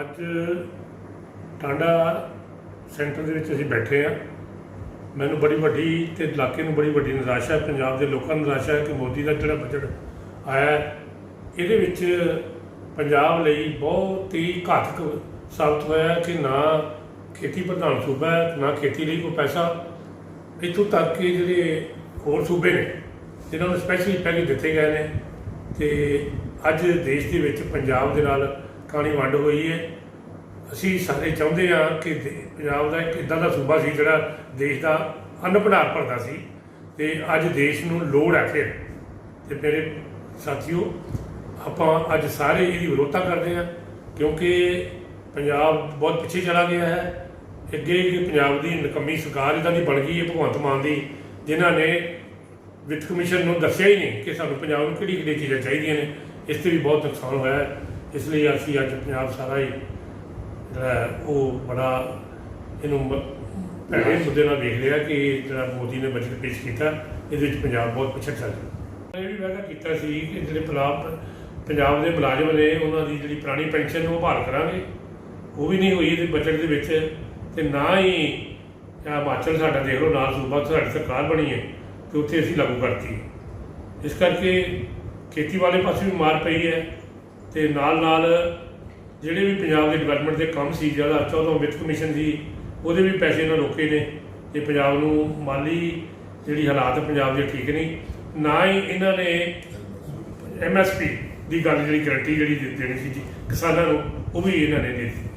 ਅੱਜ ਟਾਂਡਾ ਸੈਂਟਰ ਦੇ ਵਿੱਚ ਅਸੀਂ ਬੈਠੇ ਆ ਮੈਨੂੰ ਬੜੀ ਵੱਡੀ ਤੇ ਇਲਾਕੇ ਨੂੰ ਬੜੀ ਵੱਡੀ ਨਿਰਾਸ਼ਾ ਹੈ। ਪੰਜਾਬ ਦੇ ਲੋਕਾਂ ਨੂੰ ਨਿਰਾਸ਼ਾ ਹੈ ਕਿ ਮੋਦੀ ਦਾ ਜਿਹੜਾ ਬਜਟ ਆਇਆ ਇਹਦੇ ਵਿੱਚ ਪੰਜਾਬ ਲਈ ਬਹੁਤ ਹੀ ਘਾਤਕ ਸਾਬਤ ਹੋਇਆ ਕਿ ਨਾ ਖੇਤੀ ਪ੍ਰਧਾਨ ਸੂਬਾ ਹੈ, ਨਾ ਖੇਤੀ ਲਈ ਕੋਈ ਪੈਸਾ। ਇੱਥੋਂ ਤੱਕ ਕਿ ਜਿਹੜੇ ਹੋਰ ਸੂਬੇ ਨੇ, ਜਿਨ੍ਹਾਂ ਨੂੰ ਸਪੈਸ਼ਲੀ ਪਹਿਲੇ ਦਿੱਤੇ ਗਏ ਨੇ, ਤੇ ਅੱਜ ਦੇਸ਼ ਦੇ ਵਿੱਚ ਪੰਜਾਬ ਦੇ ਨਾਲ ਕਾਣੀ ਵੰਡ ਹੋਈ ਹੈ ਅਸੀਂ ਸਾਰੇ ਚਾਹੁੰਦੇ ਹਾਂ ਕਿ ਦੇ- ਪੰਜਾਬ ਦਾ ਇੱਕ ਇਦਾਂ ਦਾ ਸੂਬਾ ਸੀ ਜਿਹੜਾ ਦੇਸ਼ ਦਾ ਅੰਨ ਭੰਡਾਰ ਭਰਦਾ ਸੀ ਤੇ ਅੱਜ ਦੇਸ਼ ਨੂੰ ਲੋੜ ਹੈ ਫਿਰ। ਤੇ ਮੇਰੇ ਸਾਥੀਓ, ਆਪਾਂ ਅੱਜ ਸਾਰੇ ਇਹਦੀ ਵਿਰੋਧਤਾ ਕਰਦੇ ਹਾਂ ਕਿਉਂਕਿ ਪੰਜਾਬ ਬਹੁਤ ਪਿੱਛੇ ਚਲਾ ਗਿਆ ਹੈ। ਅੱਗੇ ਕਿ ਪੰਜਾਬ ਦੀ ਨਕਮੀ ਸਰਕਾਰ ਇਦਾਂ ਦੀ ਬਣ ਗਈ ਹੈ ਭਗਵੰਤ ਮਾਨ ਦੀ, ਜਿਨ੍ਹਾਂ ਨੇ ਵਿੱਤ ਕਮਿਸ਼ਨ ਨੂੰ ਦੱਸਿਆ ਹੀ ਨਹੀਂ ਕਿ ਸਾਨੂੰ ਪੰਜਾਬ ਨੂੰ ਕਿਹੜੀ ਕਿਹੜੀ ਚੀਜ਼ਾਂ ਚਾਹੀਦੀਆਂ ਨੇ। ਇਸ ਤੇ ਵੀ ਬਹੁਤ ਨੁਕਸਾਨ ਹੋਇਆ ਹੈ। ਇਸ ਲਈ ਅਸੀਂ ਅੱਜ ਪੰਜਾਬ ਸਾਰਾ ਹੀ ਜਿਹੜਾ ਉਹ ਬੜਾ ਇਹਨੂੰ ਭੈੜੇ ਮੁੱਦੇ ਨਾਲ ਵੇਖ ਰਿਹਾ ਕਿ ਜਿਹੜਾ ਮੋਦੀ ਨੇ ਬਜਟ ਪੇਸ਼ ਕੀਤਾ ਇਹਦੇ ਵਿੱਚ ਪੰਜਾਬ ਬਹੁਤ ਪਿੱਛੇ ਚੱਲ ਰਿਹਾ ਇਹ ਵੀ ਵਾਅਦਾ ਕੀਤਾ ਸੀ ਕਿ ਜਿਹੜੇ ਪੰਜਾਬ ਪੰਜਾਬ ਦੇ ਮੁਲਾਜ਼ਮ ਨੇ ਉਹਨਾਂ ਦੀ ਜਿਹੜੀ ਪੁਰਾਣੀ ਪੈਨਸ਼ਨ ਨੂੰ ਬਹਾਲ ਕਰਾਂਗੇ। ਉਹ ਵੀ ਨਹੀਂ ਹੋਈ ਇਹਦੇ ਬਜਟ ਦੇ ਵਿੱਚ ਤੇ ਨਾ ਹੀ ਹਿਮਾਚਲ ਸਾਡਾ ਦੇਖ ਲਓ ਨਾਲ ਸੂਬਾ ਸਾਡੀ ਸਰਕਾਰ ਬਣੀ ਹੈ ਤੇ ਉੱਥੇ ਅਸੀਂ ਲਾਗੂ ਕਰਤੀ ਇਸ ਕਰਕੇ ਖੇਤੀ ਵਾਲੇ ਪਾਸੇ ਵੀ ਮਾਰ ਪਈ ਹੈ। ਤੇ ਨਾਲ ਨਾਲ ਜਿਹੜੇ ਵੀ ਪੰਜਾਬ ਦੇ ਡਿਵੈਲਪਮੈਂਟ ਦੇ ਕੰਮ ਸੀ, ਜਿਹੜਾ 14 ਵਿੱਤ ਕਮਿਸ਼ਨ ਸੀ, ਉਹਦੇ ਵੀ ਪੈਸੇ ਇਹਨਾਂ ਰੋਕੇ ਨੇ ਤੇ ਪੰਜਾਬ ਨੂੰ ਮਾਲੀ ਜਿਹੜੀ ਹਾਲਾਤ ਪੰਜਾਬ ਦੇ ਠੀਕ ਨਹੀਂ, ਨਾ ਹੀ ਇਹਨਾਂ ਨੇ ਐਮਐਸਪੀ ਦੀ ਗੱਲ ਜਿਹੜੀ ਗਰੰਟੀ ਜਿਹੜੀ ਦੇ- ਦੇਣੀ ਸੀ ਜੀ, ਕਿਸਾਨਾਂ ਨੂੰ, ਉਹ ਵੀ ਇਹਨਾਂ ਨੇ ਦੇ ਦਿੱਤੀ।